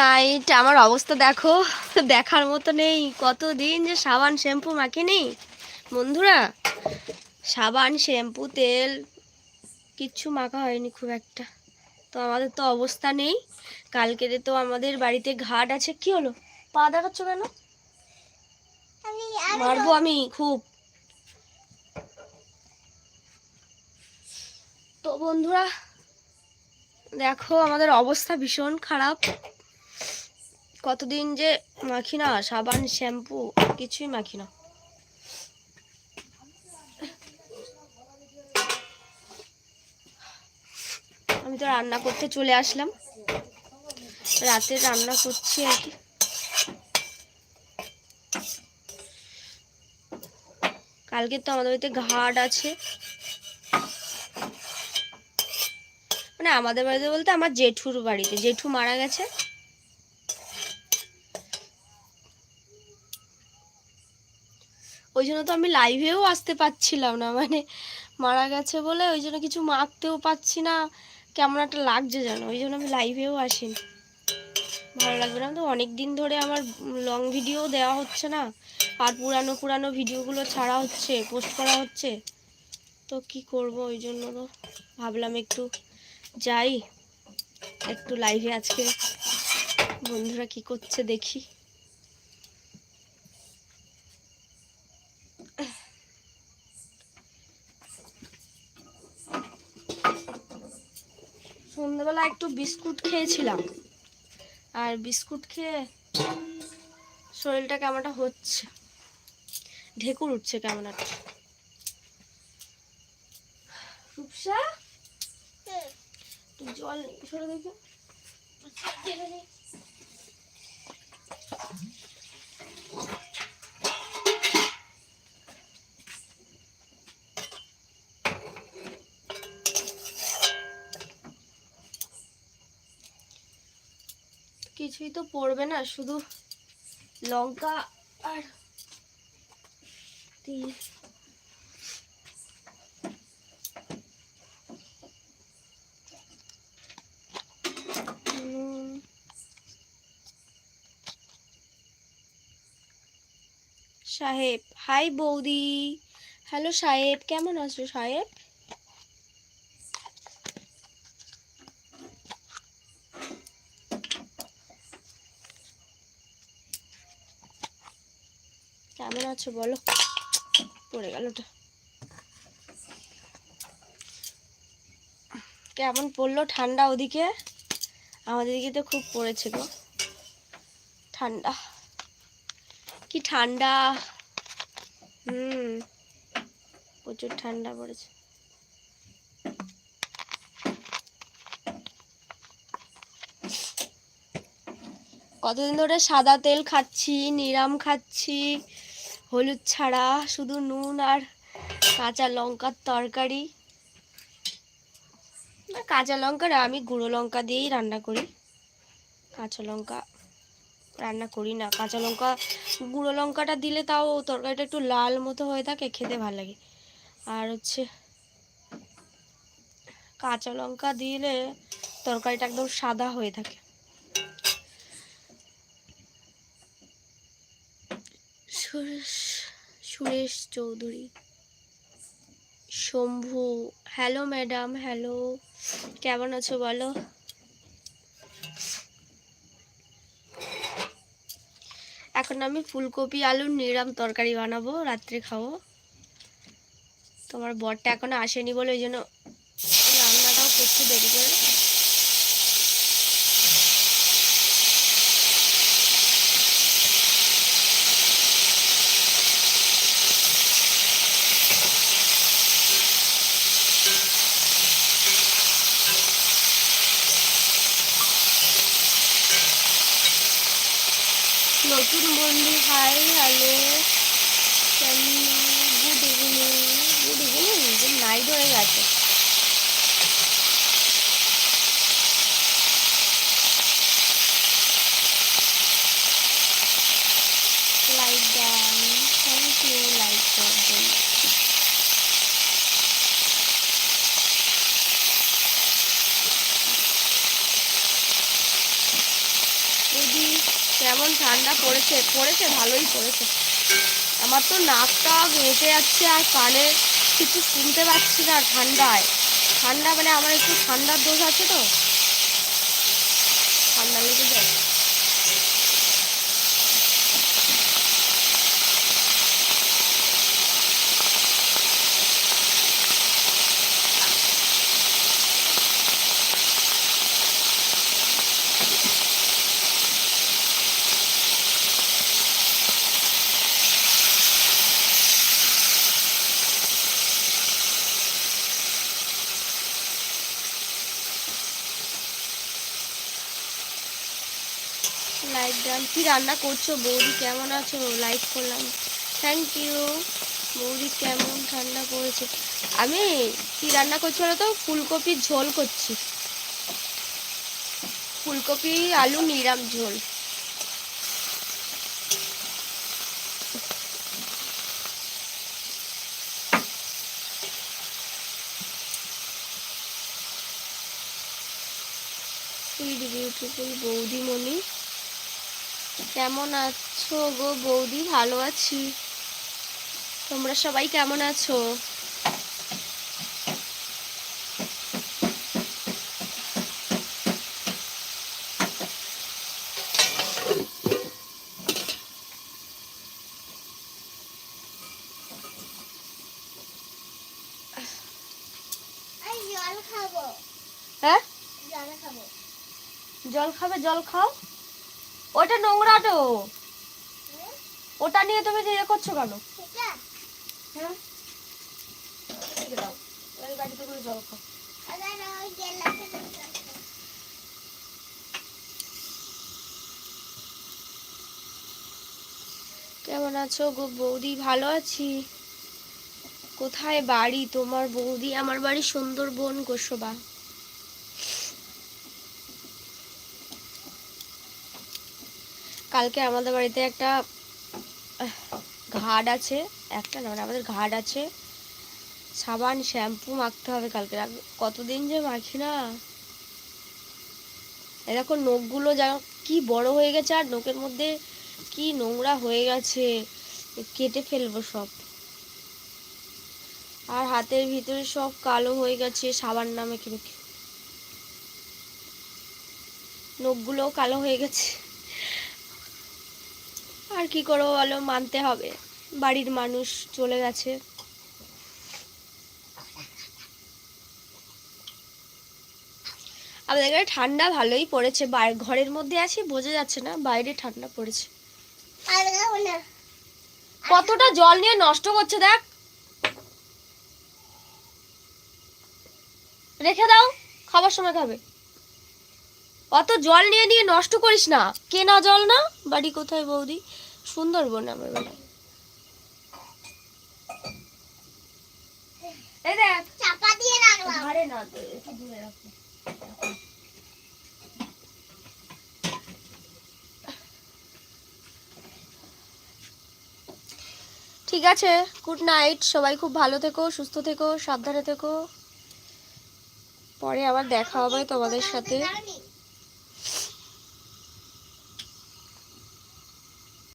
Night আমার অবস্থা দেখো দেখার মতো নেই। কতদিন যে সাবান শ্যাম্পু মাখিনি। বন্ধুরা সাবান শ্যাম্পু তেল কিচ্ছু মাখা হয়নি খুব একটা। তো আমাদের তো অবস্থা নেই। কালকে তো আমাদের বাড়িতে ঘাট আছে কি হলো? পা দেখাচ্ছ কেন? মারবো আমি খুব। তো বন্ধুরা দেখো আমাদের অবস্থা ভীষণ খারাপ। কতদিন যে মাখি না সাবান, শ্যাম্পু, কিছুই মাখি না আমি তো রান্না করতে চলে আসলাম। রাতে রান্না করছি আর কি। কালকে তো আমাদের বাড়িতে ঘাট আছে। মানে আমাদের বাড়িতে বলতে আমার জেঠুর বাড়িতে। জেঠু মারা গেছে। ওই জন্য তো আমি লাইভেও আসতে পারছিলাম না। মানে মারা গেছে বলে ওই জন্য কিছু মাখতেও পাচ্ছি না। কেমন একটা লাগছে যেন ওই জন্য আমি লাইভেও আসিনি। ভালো লাগবে না তো অনেক দিন ধরে আমার লং ভিডিও দেওয়া হচ্ছে না। আর পুরানো পুরানো ভিডিওগুলো ছাড়া হচ্ছে পোস্ট করা হচ্ছে। তো কি করব ওই জন্য তো, ভাবলাম একটু যাই। একটু লাইভে আজকে বন্ধুরা কি করছে দেখি। সন্ধ্যাবেলা একটু বিস্কুট খেয়েছিলাম। আর বিস্কুট খেয়ে শরীরটা কেমনটা হচ্ছে। ঢেকুর উঠছে কেমন একটা। রূপসা? জল সরে দেখো। কিছুই তো পড়বে না, শুধু লঙ্কা আর সাহেব, হাই বৌদি। হ্যালো সাহেব, কেমন আছো সাহেব? কেমন আছো, বলো। পড়ে গেল ওটা। কেমন পড়ল ঠান্ডা ওদিকে? আমাদের দিকে তো খুব পড়েছে গো। ঠান্ডা। কি ঠান্ডা? হুম। প্রচুর ঠান্ডা পড়েছে। কতদিন ধরে সাদা তেল খাচ্ছি, নিরাম খাচ্ছি হলুদ ছাড়া শুধু নুন আর কাঁচা লঙ্কার তরকারি। না, কাঁচা লঙ্কা আমি গুঁড়ো লঙ্কা দিয়েই রান্না করি। কাঁচা লঙ্কা রান্না করি না। কাঁচা লঙ্কা, গুঁড়ো লঙ্কাটা দিলে তাও তরকারিটা একটু লাল মতো হয়ে থাকে, খেতে ভালো লাগে। আর হচ্ছে কাঁচা লঙ্কা দিলে তরকারিটা একদম সাদা হয়ে থাকে। Suresh Chowdhury. Shambhu, hello madam, hello, কেমন আছো বলো? এখন আমি ফুলকপি আলুর নিরাম তরকারি বানাবো, রাত্রে খাব। তোমার বরটা এখনও আসেনি বলে ওই জন্য রান্নাটাও করতে দেরি করে। নতুন বন্ধু hi hello. Good evening good evening night হয়ে গেছে লাইক দেন থ্যাংক ইউ লাইক করবেন কেমন ঠান্ডা পড়েছে পড়েছে, ভালোই পড়েছে। আমার তো নাক টাক মেটে যাচ্ছে আর কানে কিছু শুনতে পাচ্ছি না ঠান্ডায়। ঠান্ডা মানে আমার একটু ঠান্ডার দোষ আছে তো? ঠান্ডা লেগে যায় লাইক ডান কি রান্না করছ, বৌদি? কেমন আছো? লাইক করলাম। থ্যাংক ইউ বৌদি কেমন ঠান্ডা পড়েছে আমি কি রান্না করছি বলো তো ফুলকপির ঝোল করছি। ফুলকপি, আলু, নিরাম ঝোল। বিউটিফুল বৌদিমণি। কেমন আছো গো বৌদি? ভালো আছি। তোমরা সবাই কেমন আছো? আমি জল খাব। হ্যাঁ? জল খাবে? জল খাও। ওটা নোংরা তো। ওটা নিয়ে তুমি ইয়ে করছ কেন? হ্যাঁ। কেমন আছো গো বৌদি? ভালো আছি। কোথায় বাড়ি? তোমার বৌদি? আমার বাড়ি সুন্দরবন গোসবা। কালকে আমাদের বাড়িতে একটা ঘাট আছে, একটা না মানে আমাদের ঘাট আছে। সাবান, শ্যাম্পু মাখতে হবে কালকে। কতদিন যে মাখি না? দেখো নখগুলো যা কি বড় হয়ে গেছে, আর নখের মধ্যে কি নোংরা হয়ে গেছে। কেটে ফেলব সব। আর হাতের ভিতরে সব কালো হয়ে গেছে, সাবান নামে মেখে নখগুলোও কালো হয়ে গেছে। আর কি করব বলো? মানতে হবে। বাড়ির মানুষ চলে গেছে। আমাদের এখানে ঠান্ডা ভালোই পড়েছে। ঘরের মধ্যে আছি বোঝা যাচ্ছে না বাইরে ঠান্ডা পড়েছে। কতটা জল নিয়ে নষ্ট করছে দেখ। রেখে দাও খাবার সময় খাবে। অত জল নিয়ে নিয়ে নষ্ট করিস না। কেনা জল না? বাড়ি কোথায় বৌদি? সুন্দরবন আমার বাড়ি এই দেখ। চাপা দিয়ে রাখলাম ধারে না তো একটু দূরে রাখো। ঠিক আছে গুড নাইট সবাই খুব ভালো থেকো সুস্থ থেকো সাবধানে থেকো। পরে আবার দেখা হবে তোমাদের সাথে।